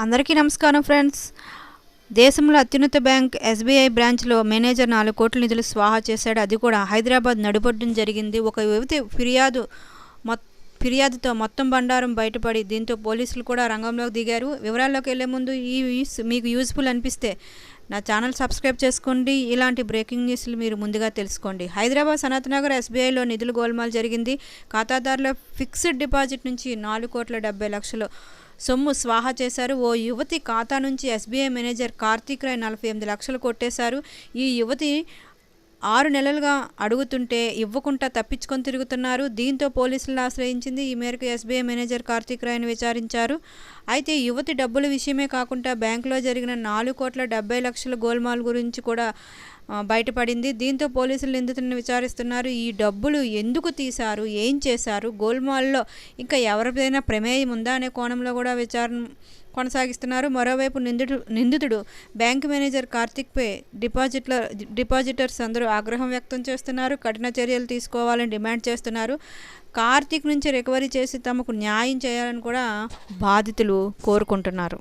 అందరికీ నమస్కారం ఫ్రెండ్స్. దేశంలో అత్యున్నత బ్యాంక్ ఎస్బీఐ బ్రాంచ్లో మేనేజర్ నాలుగు కోట్ల నిధులు స్వాహా చేశాడు. అది కూడా హైదరాబాద్ నడుబొడ్డున జరిగింది. ఒక యువతి ఫిర్యాదు మొత్తం ఫిర్యాదుతో మొత్తం బండారం బయటపడి దీంతో పోలీసులు కూడా రంగంలోకి దిగారు. వివరాల్లోకి వెళ్ళే ముందు ఈ మీకు యూస్ఫుల్ అనిపిస్తే నా ఛానల్ సబ్స్క్రైబ్ చేసుకోండి. ఇలాంటి బ్రేకింగ్ న్యూస్లు మీరు ముందుగా తెలుసుకోండి. హైదరాబాద్ సనత్నగర్ ఎస్బీఐలో నిధులు గోల్మాల్ జరిగింది. ఖాతాదారుల ఫిక్స్డ్ డిపాజిట్ నుంచి నాలుగు కోట్ల డెబ్బై లక్షలు సొమ్ము స్వాహా చేశారు. ఓ యువతి ఖాతా నుంచి ఎస్బీఐ మేనేజర్ కార్తీక్ రాయ్ నలభై ఎనిమిది లక్షలు కొట్టేశారు. ఈ యువతి ఆరు నెలలుగా అడుగుతుంటే ఇవ్వకుండా తప్పించుకొని తిరుగుతున్నారు. దీంతో పోలీసులను ఆశ్రయించింది. ఈ మేరకు ఎస్బీఐ మేనేజర్ కార్తీక్ రాయ్ను విచారించారు. అయితే యువతి డబ్బుల విషయమే కాకుండా బ్యాంకులో జరిగిన నాలుగు కోట్ల డెబ్బై లక్షల గోల్మాల్ గురించి కూడా బయటపడింది. దీంతో పోలీసులు నిందితులను విచారిస్తున్నారు. ఈ డబ్బులు ఎందుకు తీశారు? ఏం చేశారు? గోల్మాల్లో ఇంకా ఎవరిదైనా ప్రమేయం ఉందా అనే కోణంలో కూడా విచారణ కొనసాగిస్తున్నారు. మరోవైపు నిందితుడు నిందితుడు బ్యాంక్ మేనేజర్ కార్తిక్పై డిపాజిట్ల డిపాజిటర్స్ అందరూ ఆగ్రహం వ్యక్తం చేస్తున్నారు. కఠిన చర్యలు తీసుకోవాలని డిమాండ్ చేస్తున్నారు. కార్తిక్ నుంచి రికవరీ చేసి తమకు న్యాయం చేయాలని కూడా బాధితులు కోరుకుంటున్నారు.